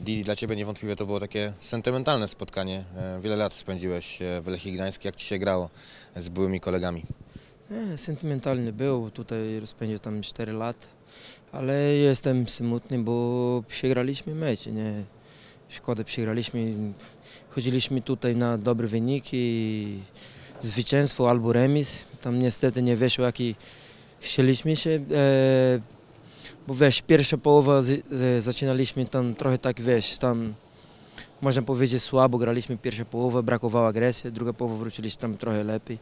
Didi, dla Ciebie niewątpliwie to było takie sentymentalne spotkanie. E, Wiele lat spędziłeś e, w Lechii Gdańsk. Jak Ci się grało z byłymi kolegami? Nie, sentymentalny był, tutaj spędził tam 4 lata, ale jestem smutny, bo przegraliśmy mecz, nie? Szkoda, przegraliśmy. Chodziliśmy tutaj na dobre wyniki, zwycięstwo albo remis. Tam niestety nie wyszło, jaki chcieliśmy się, e, bo wiesz, pierwsza połowa z, z, zaczynaliśmy tam trochę tak, wiesz, tam można powiedzieć słabo, graliśmy pierwszą połowę, brakowało agresji, druga połowa wróciliśmy tam trochę lepiej.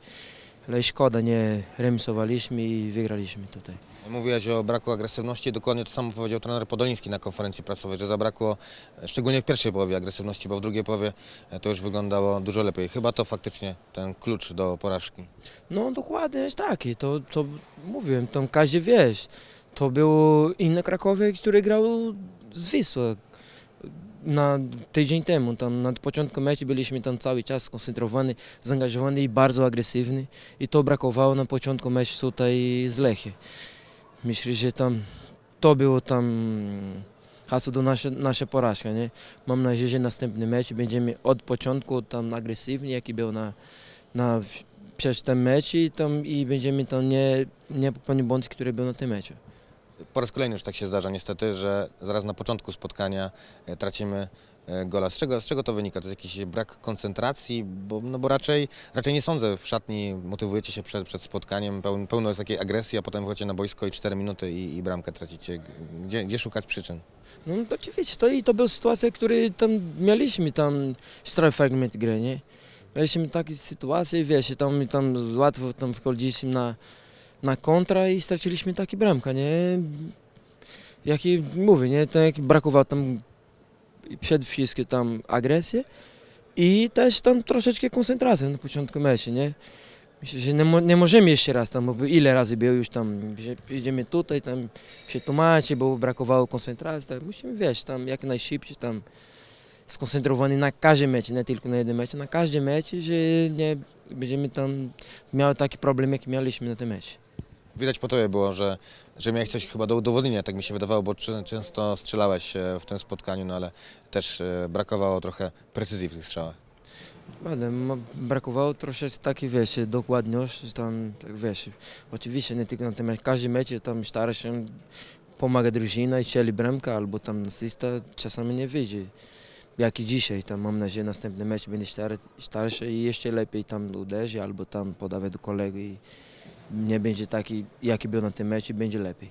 Ale szkoda, nie remisowaliśmy i wygraliśmy tutaj. Mówiłeś o braku agresywności. Dokładnie to samo powiedział trener Podoliński na konferencji prasowej, że zabrakło szczególnie w pierwszej połowie agresywności, bo w drugiej połowie e, to już wyglądało dużo lepiej. Chyba to faktycznie ten klucz do porażki. No dokładnie jest taki, to co mówiłem, tam każdy wiesz. To był inny Krakowie, który grał z Wisła. Na tydzień temu, tam na początku meczu byliśmy tam cały czas skoncentrowani, zaangażowani i bardzo agresywni. I to brakowało na początku meczu tutaj z Lechii. Myślę, że tam to było tam hasło do naszej nasza porażka, nie? Mam nadzieję, że następny mecz będziemy od początku tam agresywni, jaki był na, na przez ten mecz i, tam, i będziemy tam nie, nie popełnić błąd, który był na tym meczu. Po raz kolejny już tak się zdarza niestety, że zaraz na początku spotkania e, tracimy e, gola. Z czego, z czego to wynika? To jest jakiś brak koncentracji? Bo, no bo raczej, raczej nie sądzę, w szatni motywujecie się przed, przed spotkaniem, pełno, pełno jest takiej agresji, a potem wychodzicie na boisko i 4 minuty i, i bramkę tracicie. Gdzie, gdzie szukać przyczyn? No oczywiście, to, i to była sytuacja, którą tam mieliśmy tam stary fragment gry, nie? Mieliśmy takie sytuacje, wiesz, tam, tam łatwo tam wchodziliśmy na, na kontra i straciliśmy takie bramka, nie? Jak i mówię, nie? To jak brakowało tam przede wszystkim tam agresji i też tam troszeczkę koncentracji na początku meczu, nie? Myślę, że nie, mo- nie możemy jeszcze raz tam, bo ile razy był już tam, że idziemy tutaj, tam się tłumaczy, bo brakowało koncentracji, tak musimy, wiesz, tam jak najszybciej tam skoncentrowani na każdym meczu, nie tylko na jednym meczu, na każdym meczu, że nie będziemy tam miały taki problem, jaki mieliśmy na tym meczu. Widać po tobie było, że, że miałeś coś chyba do udowodnienia, tak mi się wydawało, bo często strzelałeś e, w tym spotkaniu, no ale też e, brakowało trochę precyzji w tych strzałach. Ma- brakowało troszeczkę takiej, wiesz, dokładności, tam, tak wiesz, oczywiście nie tylko na tym każdy mecz tam stara się pomaga drużyna i strzeli bramka albo tam asysta, czasami nie wyjdzie. Jak i dzisiaj, tam mam nadzieję następny mecz będzie starszy i jeszcze lepiej tam uderzy albo tam podawać do kolegi nie będzie taki, jaki na tym meczu, będzie lepiej.